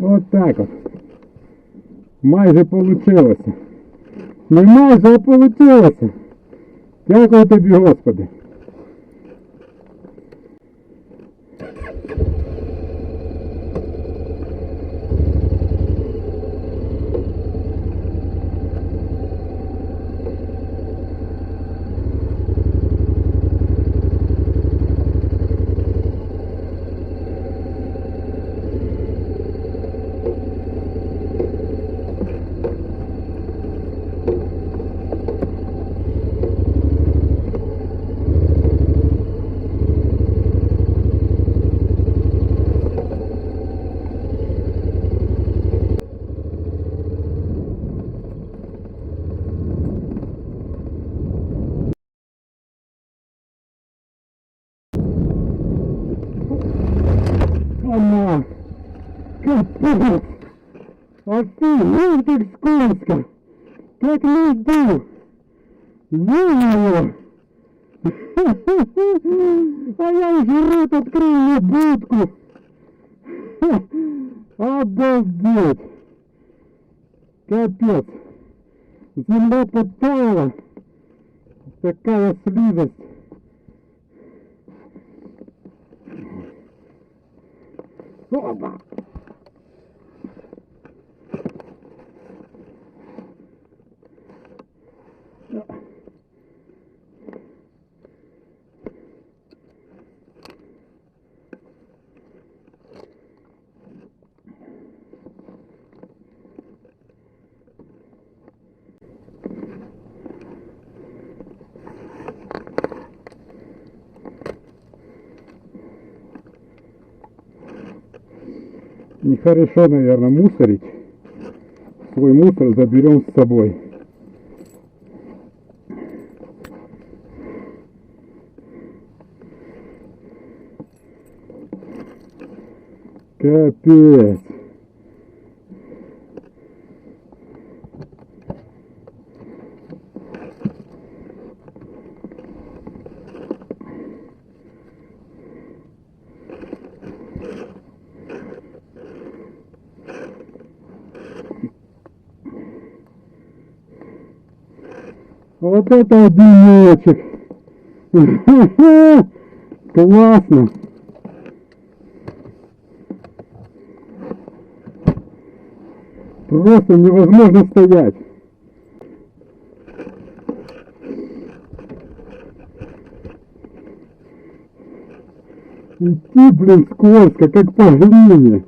От так от. Майже получилося. Не майже, а получилося. Дякую тобі, Господи. Она! Капец! Офигеть, как на льду! Ё-моё! А я уже рот открыл на будку! Обалдеть! Капец! Земля подтаяла! Такая слизость! Опа! Нехорошо, наверное, мусорить. Свой мусор заберем с собой. Капец. Это денечек. Классно. Просто невозможно стоять. Идти, блин, скользко, как по глине.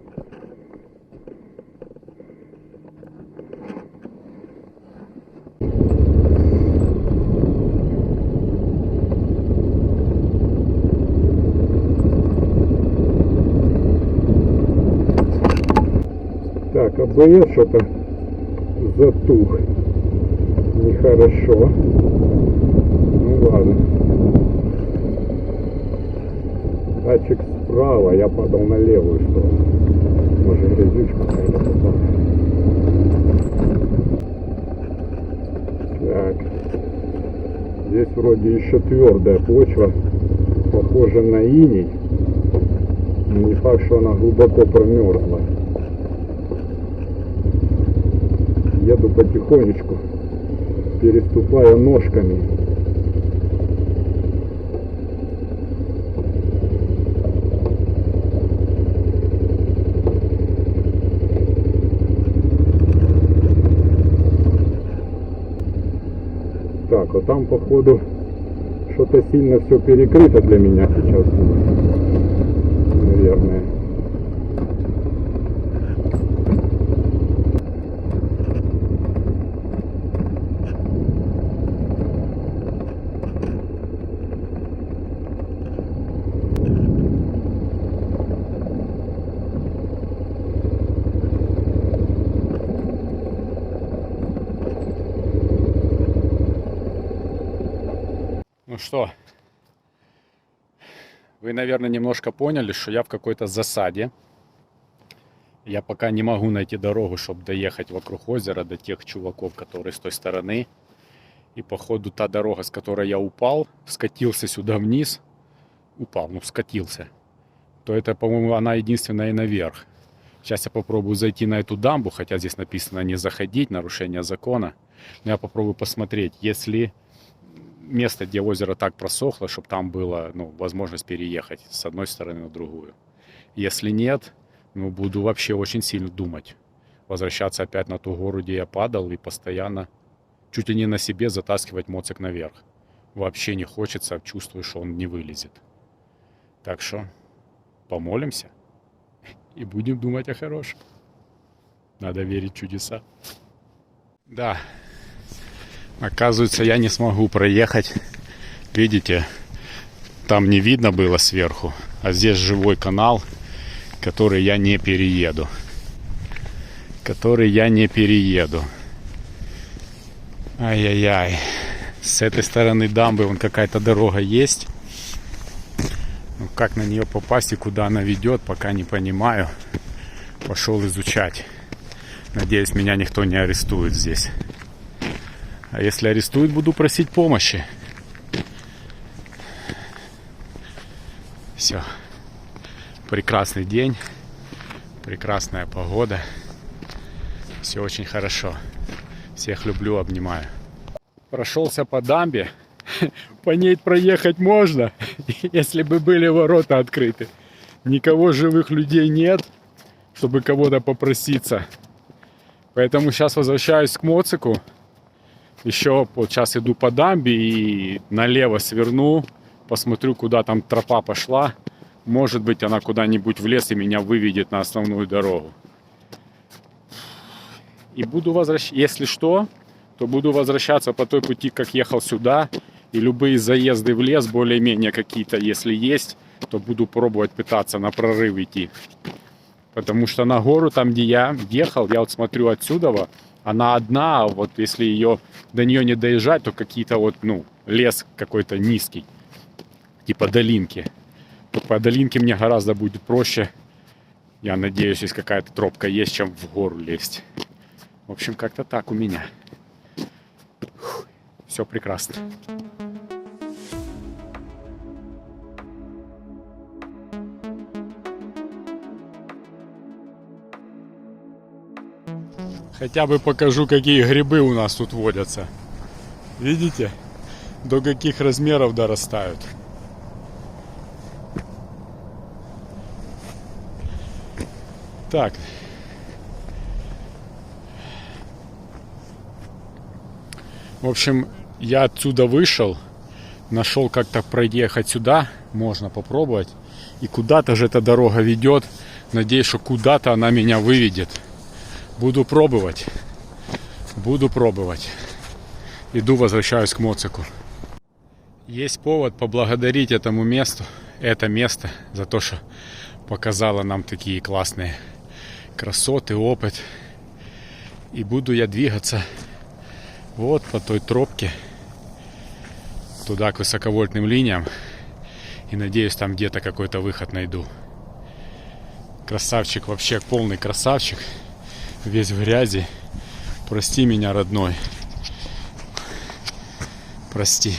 Так, АБС что-то затух. Нехорошо. Ну ладно. Датчик справа, я падал на левую сторону. Может грязючка какая-то. Так. Здесь вроде еще твердая почва. Похожа на иней. Не факт, что она глубоко промерзла. Потихонечку, переступая ножками. Так, вот там походу что-то сильно все перекрыто для меня сейчас. Наверное. Ну что, вы, наверное, немножко поняли, что я в какой-то засаде. Я пока не могу найти дорогу, чтобы доехать вокруг озера до тех чуваков, которые с той стороны. И походу та дорога, с которой я упал, скатился сюда вниз, упал, ну скатился, то это, по-моему, она единственная и наверх. Сейчас я попробую зайти на эту дамбу, хотя здесь написано не заходить, нарушение закона. Но я попробую посмотреть, если место, где озеро так просохло, чтобы там была ну, возможность переехать с одной стороны на другую. Если нет, ну, буду вообще очень сильно думать. Возвращаться опять на ту гору, где я падал, и постоянно чуть ли не на себе затаскивать моцик наверх. Вообще не хочется, чувствую, что он не вылезет. Так что помолимся и будем думать о хорошем. Надо верить в чудеса. Да, оказывается, я не смогу проехать. Видите, там не видно было сверху, а здесь живой канал, который я не перееду. Который я не перееду. Ай-яй-яй. С этой стороны дамбы вон какая-то дорога есть. Ну, как на нее попасть и куда она ведет, пока не понимаю. Пошел изучать. Надеюсь, меня никто не арестует здесь. А если арестуют, буду просить помощи. Все. Прекрасный день. Прекрасная погода. Все очень хорошо. Всех люблю, обнимаю. Прошелся по дамбе. По ней проехать можно, если бы были ворота открыты. Никого живых людей нет, чтобы кого-то попроситься. Поэтому сейчас возвращаюсь к Моцику. Еще вот сейчас иду по дамбе и налево сверну. Посмотрю, куда там тропа пошла. Может быть, она куда-нибудь в лес и меня выведет на основную дорогу. И буду возвращаться, если что, то буду возвращаться по той пути, как ехал сюда. И любые заезды в лес, более-менее какие-то, если есть, то буду пробовать пытаться на прорыв идти. Потому что на гору, там, где я ехал, я вот смотрю отсюда, она одна, а вот если ее до нее не доезжать, то какие-то вот, ну, лес какой-то низкий, типа долинки. То по долинке мне гораздо будет проще. Я надеюсь, если какая-то тропка есть, чем в гору лезть. В общем, как-то так у меня. Все прекрасно. Хотя бы покажу, какие грибы у нас тут водятся. Видите? До каких размеров дорастают. Так. В общем, я отсюда вышел, нашел как-то проехать сюда, можно попробовать. И куда-то же эта дорога ведет. Надеюсь, что куда-то она меня выведет. Буду пробовать. Буду пробовать. Иду, возвращаюсь к Моцику. Есть повод поблагодарить этому месту, это место за то, что показало нам такие классные красоты, опыт. И буду я двигаться вот по той тропке туда к высоковольтным линиям. И надеюсь, там где-то какой-то выход найду. Красавчик, вообще полный красавчик. Весь в грязи. Прости меня, родной. Прости.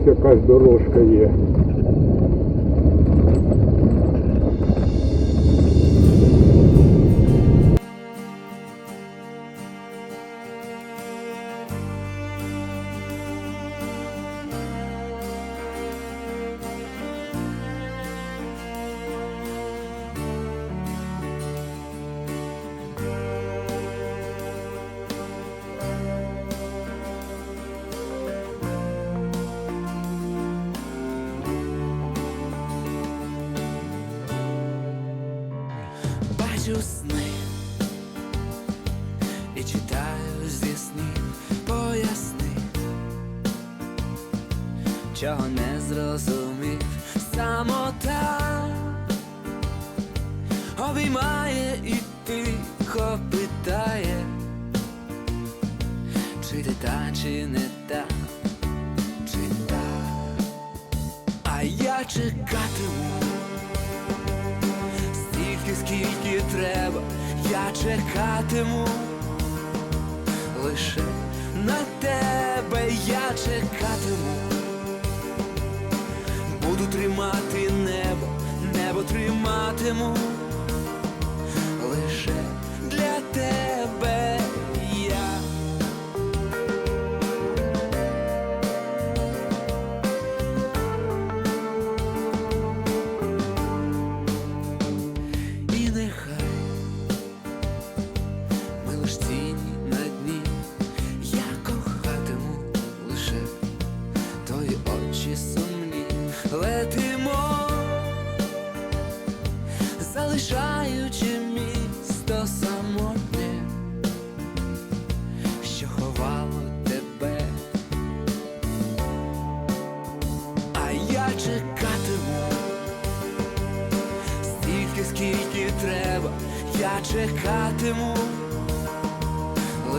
Ось якась дорожка є. Бачу сни і читаю зі снів, поясни, чого не зрозумів самота. Обіймає і тихо питає, чи ти та, чи не та, чи та, а я чекатиму стільки, скільки треба, я чекатиму лише на тебе. Я чекатиму. Буду тримати небо, небо триматиму лише для тебе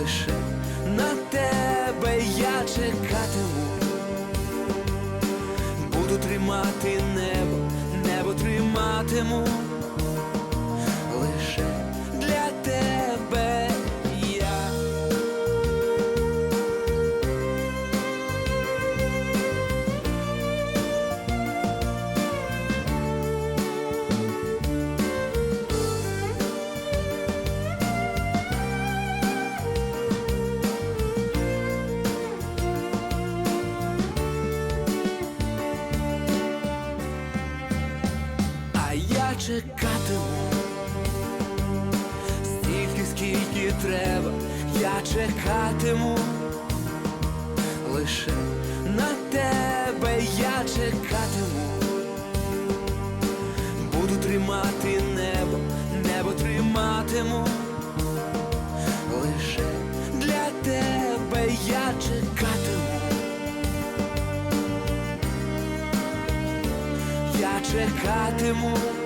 лише на тебе я чекатиму. Буду тримати небо, небо триматиму чекатиму стільки, скільки треба, я чекатиму лише на тебе я чекатиму. Буду тримати небо, небо триматиму лише для тебе я чекатиму. я чекатиму.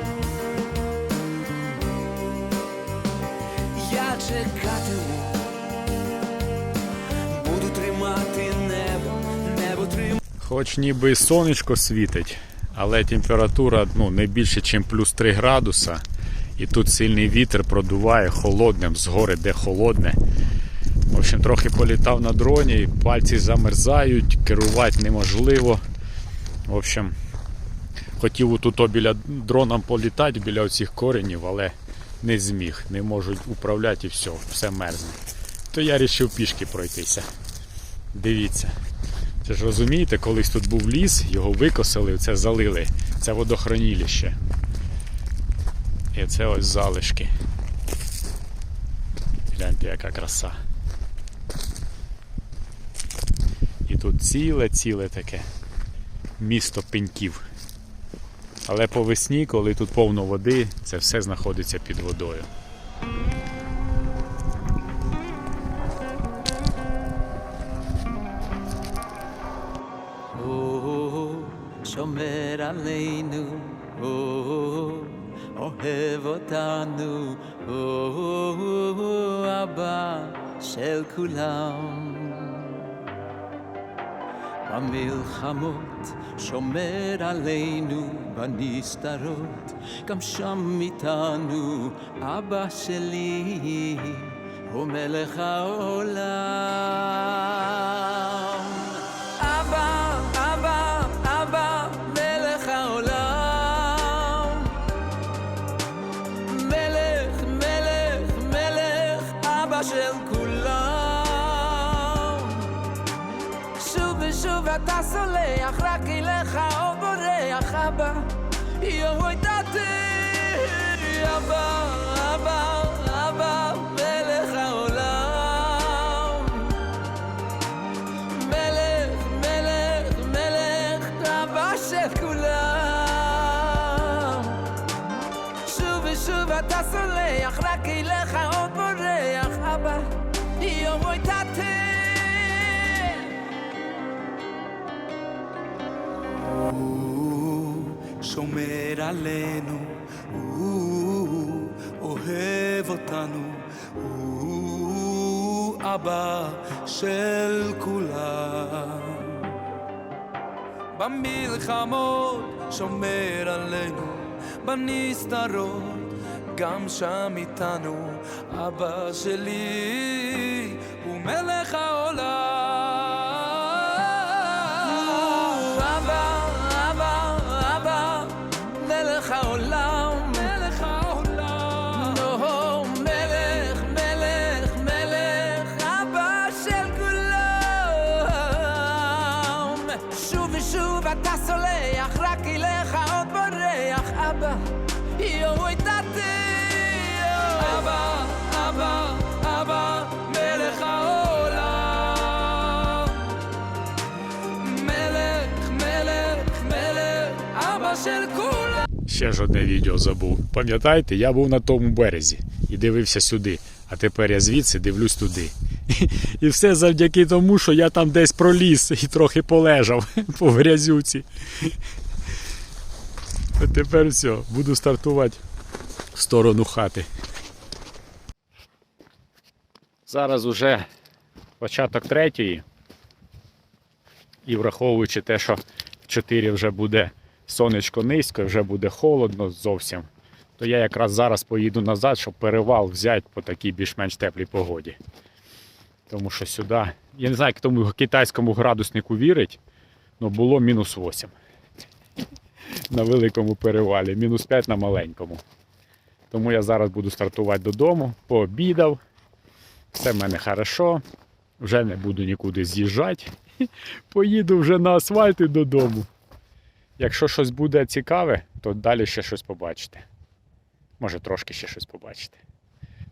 Чекатиму. Буду тримати небо, небо тримати. Хоч ніби і сонечко світить, але температура ну, не більше, ніж плюс 3 градуса. І тут сильний вітер продуває холодним, згори де холодне. В общем, трохи політав на дроні, пальці замерзають, керувати неможливо. В общем, хотів тут біля дрона політати, біля оцих коренів, але не зміг. Не можуть управляти і все, все мерзне. То я вирішив пішки пройтися. Дивіться. Це ж розумієте, колись тут був ліс, його викосили, це залили. Це водохранилище. І це ось залишки. Гляньте, яка краса. І тут ціле-ціле таке місто пеньків. Але по весні, коли тут повно води, це все знаходиться під водою. או, שומר עלינו, או, אוהב אותנו, או, אבא של כולם. במלחמות שומר עלינו בנסתרות, גם שם איתנו אבא שלי הוא מלך העולם. אבא של כולם. שוב ושוב אתה סולח, רק אליך עוד בורח, אבא, יומוי תתן. הוא שומר עלינו, הוא אוהב אותנו, הוא אבא של כולם. במלחמות שומר עלינו, בנסתרות גם שם איתנו, אבא שלי הוא מלך העולם. Ще ж одне відео забув. Пам'ятаєте, я був на тому березі і дивився сюди, а тепер я звідси дивлюсь туди. І все завдяки тому, що я там десь проліз і трохи полежав по грязюці. А тепер все, буду стартувати в сторону хати. Зараз уже початок третьої. І враховуючи те, що в 4 вже буде сонечко низько, вже буде холодно зовсім, то я якраз зараз поїду назад, щоб перевал взяти по такій більш-менш теплій погоді. Тому що сюди, я не знаю, як тому китайському градуснику вірить, але було мінус 8 на великому перевалі, мінус 5 на маленькому. Тому я зараз буду стартувати додому, пообідав, все в мене хорошо, вже не буду нікуди з'їжджати. Поїду вже на асфальт і додому. Якщо щось буде цікаве, то далі ще щось побачите. Може трошки ще щось побачите.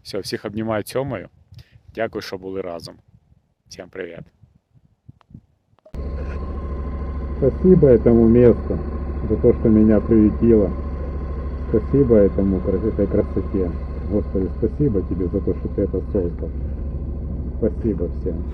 Все, всіх обнімаю цьомою. Дякую, що були разом. Всім привіт. Спасибо этому месту за то, что меня приютило. Спасибо этому, кра- этой красоте. Господи, спасибо тебе за то, что ты это создал. Спасибо всем.